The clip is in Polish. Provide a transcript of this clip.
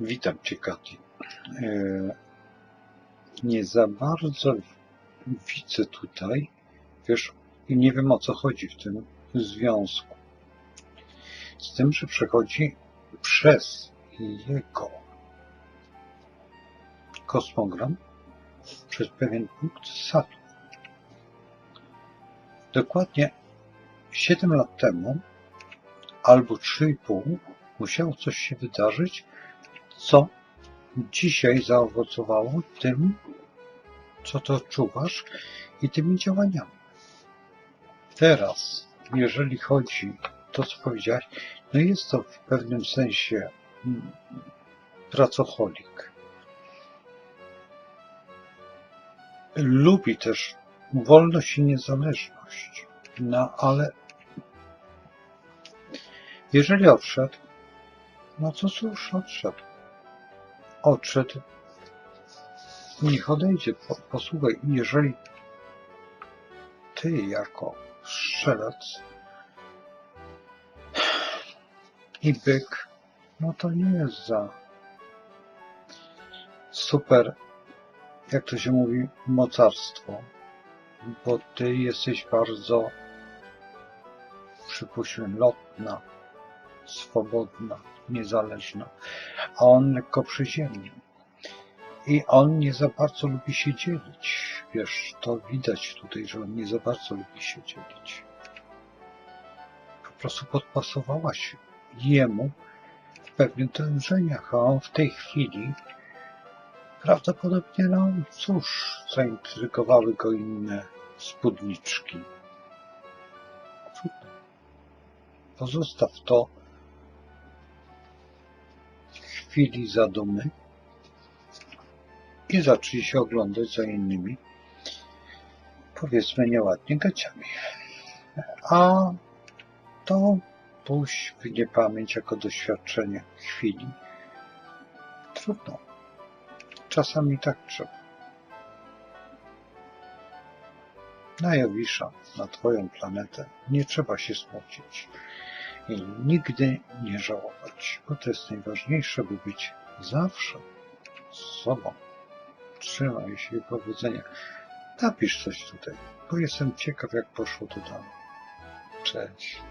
Witam Cię, Kati. E, Nie za bardzo widzę tutaj, wiesz, i nie wiem o co chodzi w tym związku. Z tym, że przechodzi przez jego kosmogram przez pewien punkt Saturn. Dokładnie 7 lat temu, albo 3,5, musiało coś się wydarzyć, co dzisiaj zaowocowało tym, co to czuwasz i tymi działaniami. Teraz, jeżeli chodzi to, co powiedziałeś, no jest to w pewnym sensie mm, pracocholik. Lubi też wolność i niezależność, no ale jeżeli odszedł, no to cóż, odszedł. Odszedł. Niech odejdzie. Po, posłuchaj, jeżeli ty jako strzelec i byk, no to nie jest za super, jak to się mówi, mocarstwo, bo ty jesteś bardzo, przypuśćmy, lotna, swobodna, niezależna, a on lekko przyziemny. I on nie za bardzo lubi się dzielić. Wiesz, to widać tutaj, że on nie za bardzo lubi się dzielić. Po prostu podpasowałaś jemu w pewnych dążeniach, a on w tej chwili prawdopodobnie, no cóż, zaintrygowały go inne spódniczki. Pozostaw to chwili zadumy i zacznij się oglądać za innymi, powiedzmy nieładnie, gaciami. A to puść w niepamięć jako doświadczenie chwili. Trudno. Czasami tak trzeba. Na Jowisza, na Twoją planetę nie trzeba się smucić i nigdy nie żałować, bo to jest najważniejsze, by być zawsze z sobą. Trzymaj się i powodzenia. Napisz coś tutaj, bo jestem ciekaw, jak poszło to dalej. Cześć.